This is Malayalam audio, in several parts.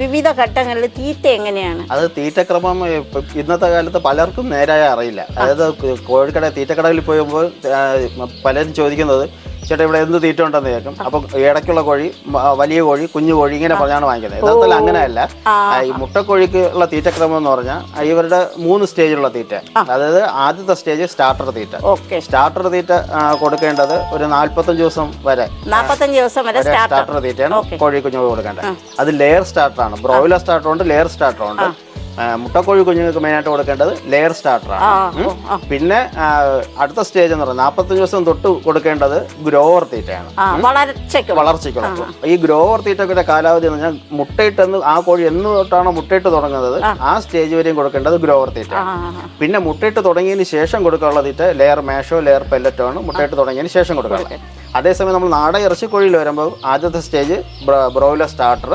വിവിധ ഘട്ടങ്ങളിൽ തീറ്റ എങ്ങനെയാണ്? അത് തീറ്റക്രമം ഇന്നത്തെ കാലത്ത് പലർക്കും നേരായ അറിയില്ല. അതായത് കോഴിക്കട തീറ്റക്കടയിൽ പോകുമ്പോൾ പലരും ചോദിക്കുന്നത് ചേട്ടാ ഇവിടെ എന്ത് തീറ്റ ഉണ്ടെന്ന് കേൾക്കും. അപ്പൊ ഇടയ്ക്കുള്ള കോഴി വലിയ കോഴി കുഞ്ഞു കോഴി ഇങ്ങനെ പറഞ്ഞാണ് വാങ്ങിക്കുന്നത്. യഥാർത്ഥത്തിൽ അങ്ങനെയല്ല. ഈ മുട്ടക്കോഴിക്ക് ഉള്ള തീറ്റക്രമം എന്ന് പറഞ്ഞാൽ ഇവരുടെ മൂന്ന് സ്റ്റേജിലുള്ള തീറ്റ. അതായത് ആദ്യത്തെ സ്റ്റേജ് സ്റ്റാർട്ടർ തീറ്റ. ഓക്കെ. സ്റ്റാർട്ടർ തീറ്റ കൊടുക്കേണ്ടത് ഒരു നാല്പത്തഞ്ച് ദിവസം വരെ. ദിവസം സ്റ്റാർട്ടർ. തീറ്റയാണ്. കോഴി കുഞ്ഞുങ്ങൾ കൊടുക്കേണ്ടത്. അത് ലെയർ സ്റ്റാർട്ടർ ആണ് ബ്രോയിലർ സ്റ്റാർട്ടർ ഉണ്ട് ലെയർ സ്റ്റാർട്ടർ ഉണ്ട് മുട്ടക്കോഴി കുഞ്ഞുങ്ങൾക്ക് മെയിനായിട്ട് കൊടുക്കേണ്ടത് ലെയർ ആ. പിന്നെ അടുത്ത സ്റ്റേജ് എന്ന് പറയുന്നത് നാൽപ്പത്തഞ്ച് ദിവസം തൊട്ട് കൊടുക്കേണ്ടത് ഗ്രോവർ തീറ്റയാണ്. വളർച്ചയ്ക്ക് വളർച്ചയ്ക്കുള്ള ഈ ഗ്രോവർ തീറ്റയുടെ കാലാവധി എന്ന് പറഞ്ഞാൽ മുട്ടയിട്ടെന്ന് ആ കോഴി എന്ന് തൊട്ടാണോ മുട്ടയിട്ട് തുടങ്ങുന്നത് ആ. സ്റ്റേജ് വരെയും കൊടുക്കേണ്ടത് ഗ്രോവർ തീറ്റ. പിന്നെ മുട്ടയിട്ട് തുടങ്ങിയതിന് ശേഷം കൊടുക്കാനുള്ള തീറ്റ ലെയർ മേഷോ ലെയർ പെല്ലറ്റോ ആണ് മുട്ടയിട്ട് തുടങ്ങിയതിന് ശേഷം കൊടുക്കാനുള്ളത്. അതേസമയം നമ്മൾ നാടൻ ഇറച്ചിക്കോഴിയിൽ വരുമ്പോൾ ആദ്യത്തെ സ്റ്റേജ് ബ്രോയിലർ സ്റ്റാർട്ടർ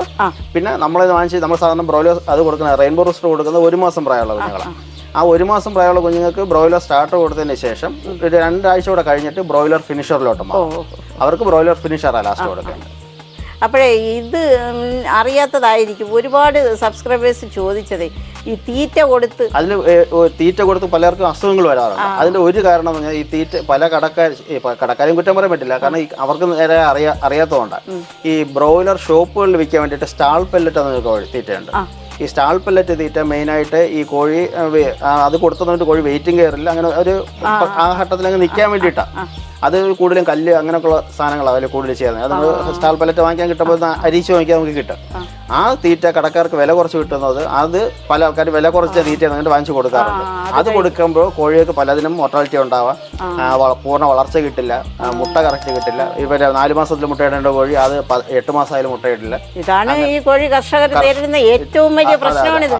പിന്നെ നമ്മൾ വാങ്ങിച്ച് നമ്മൾ സാധാരണ ബ്രോയിലർ അത് കൊടുക്കുന്ന റെയിൻബോ റോസ്റ്റർ കൊടുക്കുന്ന ഒരു മാസം പ്രായമുള്ള കുഞ്ഞുങ്ങളാണ്. ആ. ഒരു മാസം പ്രായമുള്ള കുഞ്ഞുങ്ങൾക്ക് ബ്രോയിലർ സ്റ്റാർട്ടർ കൊടുത്തതിന് ശേഷം ഒരു രണ്ടാഴ്ച കൂടെ കഴിഞ്ഞിട്ട് ബ്രോയിലർ ഫിനിഷറിലോട്ട് മാറും. അവർക്ക് ബ്രോയിലർ ഫിനിഷറാണ് ലാസ്റ്റ് കൊടുക്കേണ്ടത്. അപ്പോഴേ ഇത് അറിയാത്തതായിരിക്കും. ഒരുപാട് സബ്സ്ക്രൈബേഴ്സ് ചോദിച്ചതേ ഈ തീറ്റ കൊടുത്ത് അതിന് തീറ്റ കൊടുത്ത് പലർക്കും അസുഖങ്ങൾ വരാറുണ്ട്. അതിന്റെ ഒരു കാരണം എന്ന് പറഞ്ഞാൽ ഈ തീറ്റ പല കടക്കാർ കടക്കാരെയും കുറ്റം പറയാൻ പറ്റില്ല. കാരണം ഈ അവർക്ക് നേരെ അറിയാ അറിയാത്തതുകൊണ്ടാണ്. ഈ ബ്രോയിലർ ഷോപ്പുകളിൽ വിൽക്കാൻ വേണ്ടിയിട്ട് സ്റ്റാൾ പെല്ലറ്റ് എന്നൊരു തീറ്റയുണ്ട്. ഈ സ്റ്റാൾ പെല്ലറ്റ് തീറ്റ മെയിനായിട്ട് ഈ കോഴി അത് കൊടുത്തതുകൊണ്ട് കോഴി വെയിറ്റിംഗ് കയറില്ല. അങ്ങനെ ഒരു ആ ഘട്ടത്തിൽ അങ്ങ് നിൽക്കാൻ വേണ്ടിയിട്ടാണ് അത് കൂടുതലും കല്ല് അങ്ങനെയൊക്കെയുള്ള സാധനങ്ങളാണ് അതിൽ കൂടുതൽ ചെയ്യുന്നത്. അത് നമ്മൾ സ്റ്റാൾ പെല്ലറ്റ് വാങ്ങിക്കാൻ കിട്ടുമ്പോൾ അരിച്ച് വാങ്ങിക്കാൻ നമുക്ക് കിട്ടും. ആ തീറ്റ കടക്കാർക്ക് വില കുറച്ച് കിട്ടുന്നത് അത് പല ആൾക്കാർ വില കുറച്ച തീറ്റ എന്നിട്ട് വാങ്ങിച്ചു കൊടുക്കാറുണ്ട്. അത് കൊടുക്കുമ്പോൾ കോഴികൾക്ക് പലതിനും മോർട്ടാലിറ്റി ഉണ്ടാവാം. പൂർണ വളർച്ച കിട്ടില്ല. മുട്ട കറക്റ്റ് കിട്ടില്ല. ഇവരെ നാല് മാസത്തിൽ മുട്ടയിടേണ്ട കോഴി അത് എട്ട് മാസമായാലും മുട്ടയിട്ടില്ല ഇതാണ് ഈ കോഴി കർഷകർ നേരിടുന്ന ഏറ്റവും വലിയ പ്രശ്നമാണിത്.